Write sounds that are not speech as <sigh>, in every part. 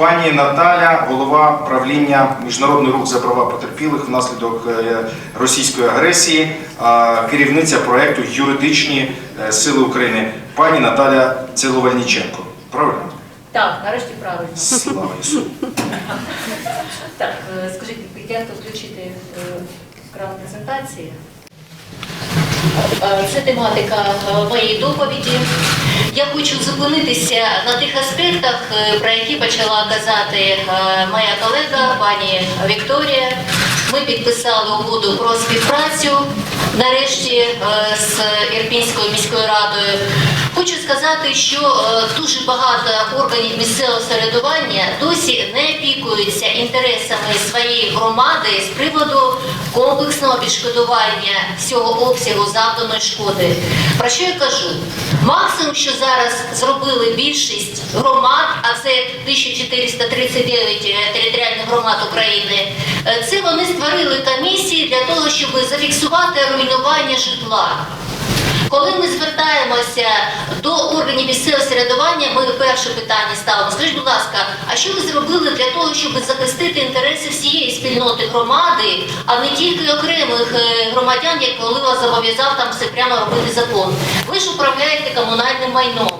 Пані Наталя, голова правління Міжнародний рух за права потерпілих внаслідок е, російської агресії, керівниця проекту Юридичні е, сили України. Пані Наталя Ціловальніченко. Правильно? Так, нарешті правильно. Слава Ісу. <laughs> Так, е, скажіть, як то включити екран презентації? Е, Це тематика е, моєї доповіді. Я хочу зупинитися на тих аспектах, е, про які почала казати моя колега пані Вікторія. Ми підписали угоду про співпрацю нарешті з Ірпінською міською радою. Хочу сказати, що е, дуже багато органів місцевого самоврядування досі не опікуються інтересами своєї громади з приводу комплексного відшкодування всього обсягу завданої шкоди. Про що я кажу? Максимум, що зараз зробили більшість громад, а це 1439 територіальних громад України, е, це вони створили комісії для того, щоб зафіксувати руйнування житла. Коли ми звертаємося до органів місцевого середування, ми перше питання ставимо. Скажіть, будь ласка, а що ви зробили для того, щоб захистити інтереси всієї спільноти громади, а не тільки окремих е, громадян, як коли вас зобов'язав там все прямо робити закон? Ви ж управляєте комунальним майном.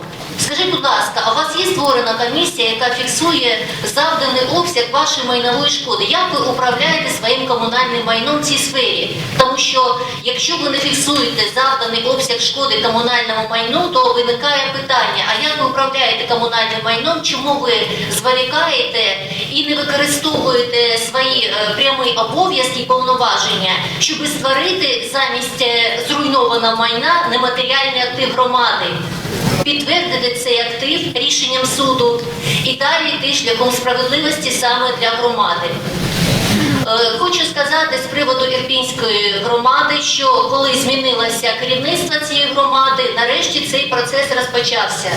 Скажіть, будь ласка, а у вас є створена комісія, яка фіксує завданий обсяг вашої майнової шкоди? Як ви управляєте своїм комунальним майном в цій сфері? Тому що якщо ви не фіксуєте завданий обсяг шкоди комунальному майну, то виникає питання: а як ви управляєте комунальним майном? Чому ви зволікаєте і не використовуєте свої е, прямі обов'язки і повноваження, щоб створити замість е, зруйнованого майна нематеріальний актив громади? Підтвердити цей актив рішенням суду і далі йти шляхом справедливості саме для громади. Е, Хочу сказати з приводу Ірпінської громади, що коли змінилося керівництво цієї громади, нарешті цей процес розпочався.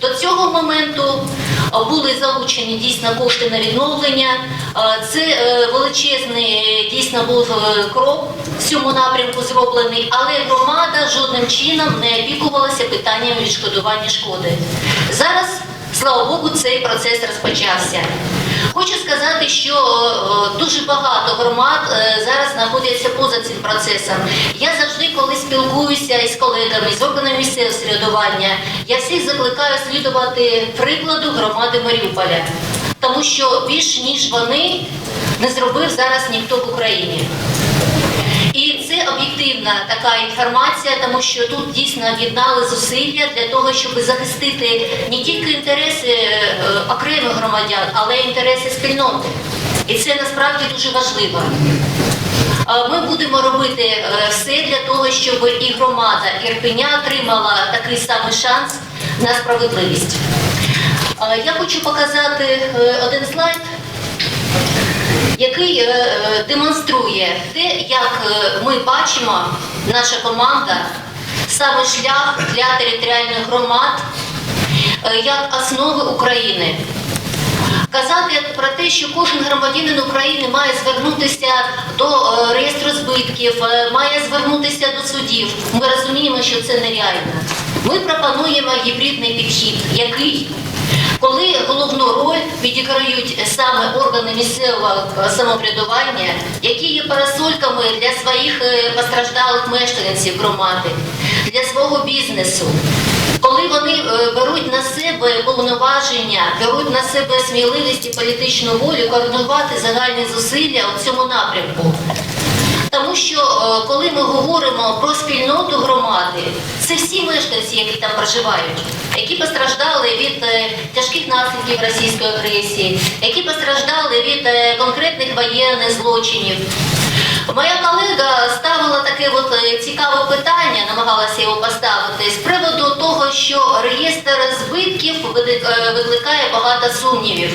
До цього моменту е, були залучені дійсно кошти на відновлення. Е, Це величезний дійсно був крок в цьому напрямку зроблений, але громада жодним чином не опікувалася питанням відшкодування шкоди. Зараз, слава Богу, цей процес розпочався. Хочу сказати, що е, дуже багато громад е, зараз знаходяться поза цим процесом. Я завжди, коли спілкуюся із колегами, з органами місцевого середування, я всіх закликаю слідувати прикладу громади Маріуполя, тому що більш ніж вони не зробив зараз ніхто в Україні. Об'єктивна така інформація, тому що тут дійсно об'єднали зусилля для того, щоб захистити не тільки інтереси е, окремих громадян, але й інтереси спільноти. І це насправді дуже важливо. Е, Ми будемо робити е, все для того, щоб і громада Ірпеня отримала такий самий шанс на справедливість. Я хочу показати один слайд який е, е, демонструє те, як е, ми бачимо, наша команда, саме шлях для територіальних громад як основи України. Казати про те, що кожен громадянин України має звернутися до реєстру збитків, має звернутися до судів. Ми розуміємо, що це нереально. Ми пропонуємо гібридний підхід, який коли головну роль відіграють саме органи місцевого е, самоврядування, які є парасольками для своїх е, постраждалих мешканців громади, для свого бізнесу. Коли вони е, беруть на себе повноваження, беруть на себе сміливість і політичну волю координувати загальні зусилля у цьому напрямку. Тому що е, коли ми говоримо про спільноту громади, це всі мешканці, які там проживають, які постраждали від е, тяжких наслідків російської агресії, які постраждали від е, конкретних воєнних злочинів. Моя колега ставила таке от е, цікаве питання, намагалася його поставити з приводу того, що реєстр збитків е, викликає багато сумнівів.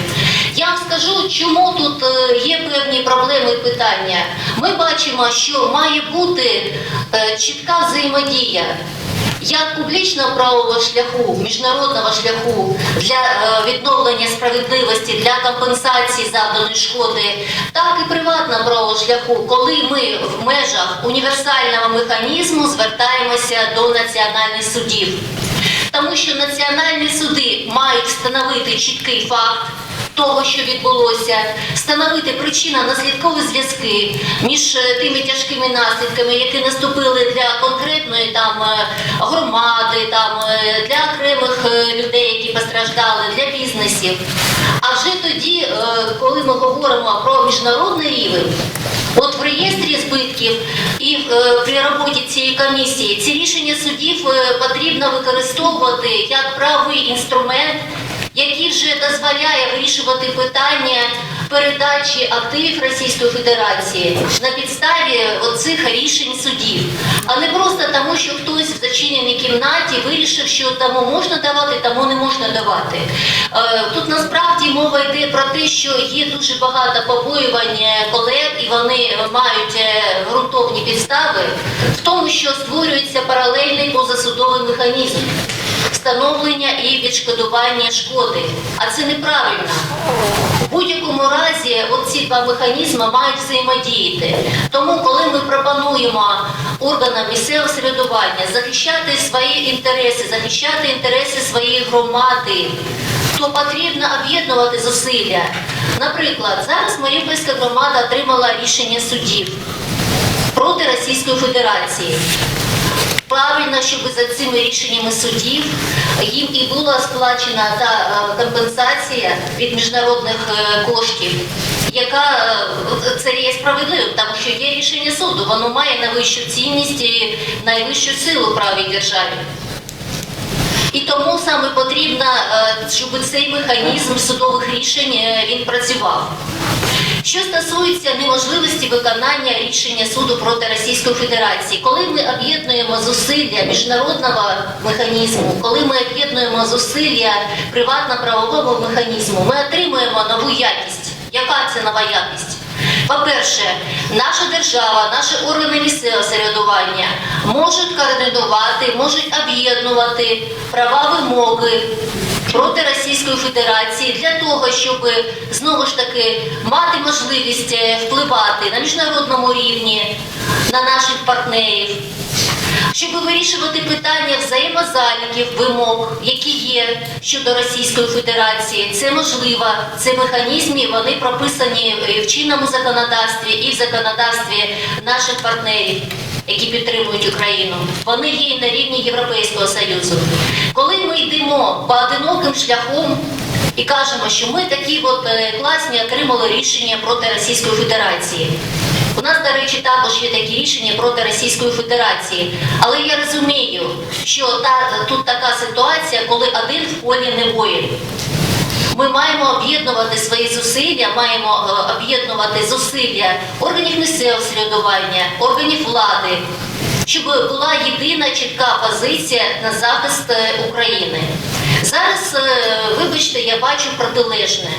Я вам скажу, чому тут е, є певні проблеми і питання. Ми бачимо, що має бути чітка взаємодія як публічного правового шляху, міжнародного шляху для е, відновлення справедливості, для компенсації завданої шкоди, так і приватного правового шляху, коли ми в межах універсального механізму звертаємося до національних судів. Тому що національні суди мають встановити чіткий факт того, що відбулося, встановити причинно-наслідкові зв'язки між е, тими тяжкими наслідками, які наступили для конкретної там е, громади, там е, для окремих людей, які постраждали, для бізнесів. А вже тоді, коли ми говоримо про міжнародний рівень, от в реєстрі збитків і при роботі цієї комісії ці рішення судів потрібно використовувати як правий інструмент, який вже дозволяє вирішувати питання передачі активів Російської Федерації на підставі оцих рішень судів, а не просто тому, що хтось в зачиненій кімнаті вирішив, що тому можна давати, тому не можна давати. Е, Тут насправді мова йде про те, що є дуже багато побоювань е, колег, і вони мають е, ґрунтовні підстави в тому, що створюється паралельний позасудовий механізм встановлення і відшкодування шкоди. А це неправильно. В будь-якому разі оці два механізми мають взаємодіяти. Тому, коли ми пропонуємо органам місцевого самоврядування захищати свої інтереси, захищати інтереси своєї громади, то потрібно об'єднувати зусилля. Наприклад, зараз Маріупольська громада отримала рішення судів проти Російської Федерації. Правильно, щоб за цими рішеннями судів їм і була сплачена та е, компенсація від міжнародних е, коштів, яка е, це є справедливим, тому що є рішення суду, воно має найвищу цінність і найвищу силу правій державі. І тому саме потрібно, щоб цей механізм судових рішень він працював. Що стосується неможливості виконання рішення суду проти Російської Федерації, коли ми об'єднуємо зусилля міжнародного механізму, коли ми об'єднуємо зусилля приватно-правового механізму, ми отримуємо нову якість. Яка це нова якість? По-перше, наша держава, наші органи місцевого самоврядування можуть координувати, можуть об'єднувати права вимоги проти Російської Федерації для того, щоб знову ж таки мати можливість е, впливати на міжнародному рівні на наших партнерів, щоб вирішувати питання взаємозаліків вимог, які є щодо Російської Федерації. Це можливо, це механізми, вони прописані в чинному законодавстві і в законодавстві наших партнерів. Які підтримують Україну, вони є і на рівні Європейського Союзу. Коли ми йдемо поодиноким шляхом і кажемо, що ми такі от е, класні отримали рішення проти Російської Федерації. У нас, до речі, також є такі рішення проти Російської Федерації. Але я розумію, що та, тут така ситуація, коли один в полі не воїн. Ми маємо об'єднувати свої зусилля, маємо е, об'єднувати зусилля органів місцевого самоврядування, органів влади, щоб була єдина чітка позиція на захист е, України. Зараз, е, вибачте, я бачу протилежне.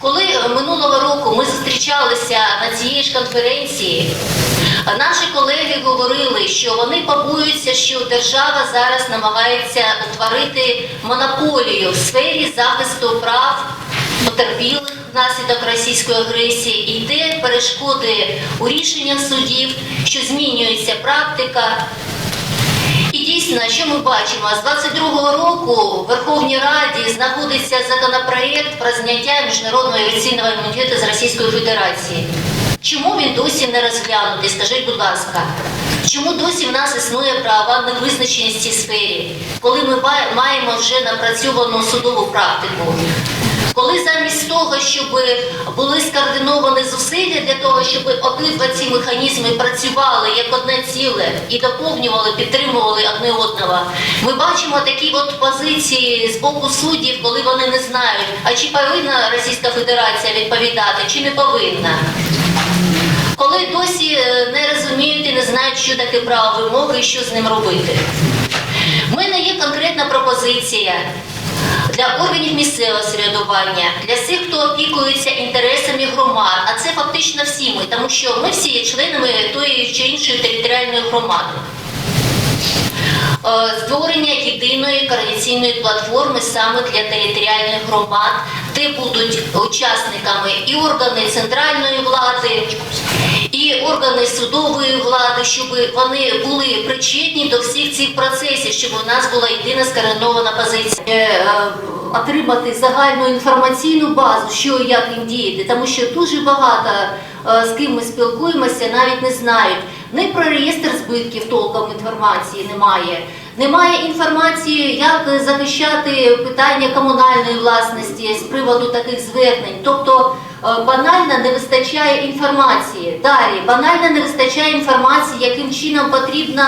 Коли минулого року ми зустрічалися на цієї ж конференції, наші колеги говорили, що вони побоюються, що держава зараз намагається утворити монополію в сфері захисту прав потерпілих внаслідок російської агресії, і йде перешкоди у рішеннях судів, що змінюється практика. І дійсно, що ми бачимо, з 22-го року в Верховній Раді знаходиться законопроєкт про зняття міжнародного авіаційного імунітету з Російської Федерації. Чому він досі не розглянутий? Скажіть, будь ласка, чому досі в нас існує правова невизначеність в цій сфері, коли ми маємо вже напрацьовану судову практику? Коли замість того, щоб були скоординовані зусилля для того, щоб обидва ці механізми працювали як одне ціле і доповнювали, підтримували одне одного, ми бачимо такі от позиції з боку суддів, коли вони не знають, а чи повинна Російська Федерація відповідати, чи не повинна. Коли досі е, не розуміють і не знають, що таке право вимоги і що з ним робити. В мене є конкретна пропозиція для органів місцевого середування, для всіх, хто опікується інтересами громад, а це фактично всі ми, тому що ми всі є членами тої чи іншої територіальної громади. Е, Створення єдиної координаційної платформи саме для територіальних громад де будуть учасниками і органи центральної влади, і органи судової влади, щоб вони були причетні до всіх цих процесів, щоб у нас була єдина скоординована позиція. Е, е, Отримати загальну інформаційну базу, що і як їм діяти, тому що дуже багато е, з ким ми спілкуємося, навіть не знають. Не про реєстр збитків толком інформації немає. Немає інформації, як захищати питання комунальної власності з приводу таких звернень. Тобто е, банально не вистачає інформації. Далі банально не вистачає інформації, яким чином потрібно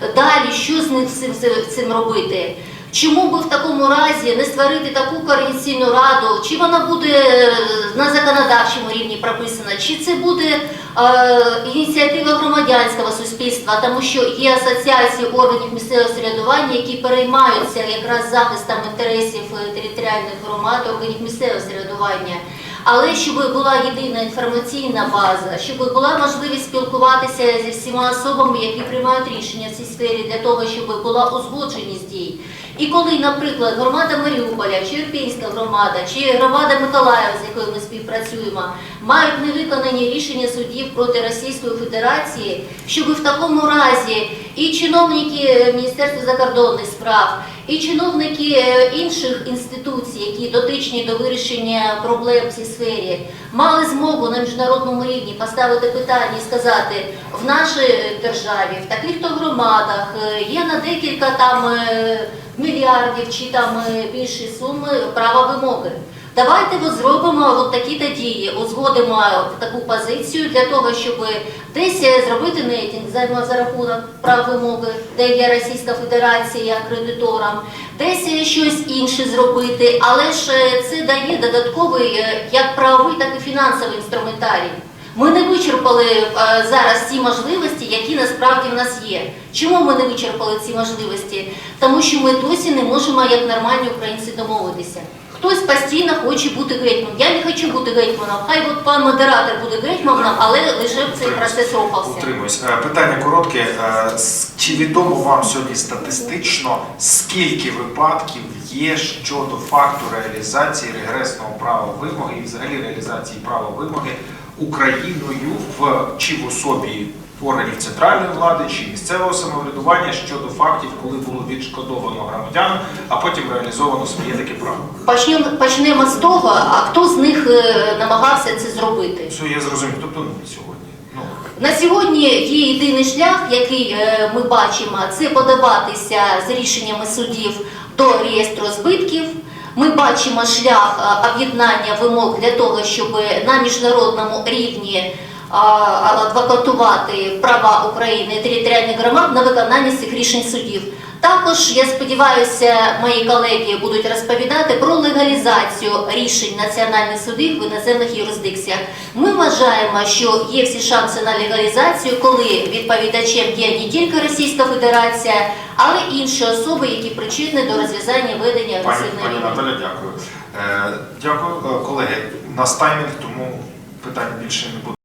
далі, що з ним цим, цим робити. Чому би в такому разі не створити таку координаційну раду? Чи вона буде е, на законодавчому рівні прописана, чи це буде е, ініціатива громадянського суспільства, тому що є асоціації органів місцевого самоврядування, які переймаються якраз захистом інтересів е, територіальних громад, органів місцевого самоврядування. Але щоб була єдина інформаційна база, щоб була можливість спілкуватися зі всіма особами, які приймають рішення в цій сфері, для того, щоб була узгодженість дій. І коли, наприклад, громада Маріуполя, чи Ірпінська громада, чи громада Миколаєва, з якою ми співпрацюємо, мають невиконані рішення судів проти Російської Федерації, щоб в такому разі і чиновники Міністерства закордонних справ, і чиновники е, інших інституцій, які дотичні до вирішення проблем в цій сфері, мали змогу на міжнародному рівні поставити питання і сказати, в нашій державі, в таких-то громадах е, є на декілька там е, мільярдів чи там е, більші суми права вимоги. Давайте от зробимо от такі-то дії, узгодимо таку позицію для того, щоб десь е, зробити нейтинг за, рахунок прав вимоги, де є Російська Федерація кредитором, десь е, щось інше зробити, але ж це дає додатковий як правовий, так і фінансовий інструментарій. Ми не вичерпали е, зараз ці можливості, які насправді в нас є. Чому ми не вичерпали ці можливості? Тому що ми досі не можемо як нормальні українці домовитися. Хтось постійно хоче бути гетьманом. Я не хочу бути гетьманом. Хай от пан модератор буде гетьманом, але лише б цей процес рухався. Утримуюсь. Е, Питання коротке. Е, Чи відомо вам сьогодні статистично, скільки випадків є щодо факту реалізації регресного права вимоги і взагалі реалізації права вимоги Україною в чи в особі органів центральної влади чи місцевого самоврядування щодо фактів, коли було відшкодовано громадян, а потім реалізовано своє таке право? Почнемо, почнемо з того, а хто з них е, намагався це зробити. Все, я зрозумів. Тобто ну, сьогодні. Ну, На сьогодні є єдиний шлях, який е, ми бачимо, це подаватися з рішеннями судів до реєстру збитків. Ми бачимо шлях е, об'єднання вимог для того, щоб на міжнародному рівні адвокатувати права України і територіальних громад на виконання цих рішень судів. Також я сподіваюся, мої колеги будуть розповідати про легалізацію рішень національних судів в іноземних юрисдикціях. Ми вважаємо, що є всі шанси на легалізацію, коли відповідачем є не тільки Російська Федерація, але й інші особи, які причетні до розв'язання ведення агресивної пані. Наталя, дякую. Е, дякую, Е, колеги. У нас таймінг, тому питань більше не буде.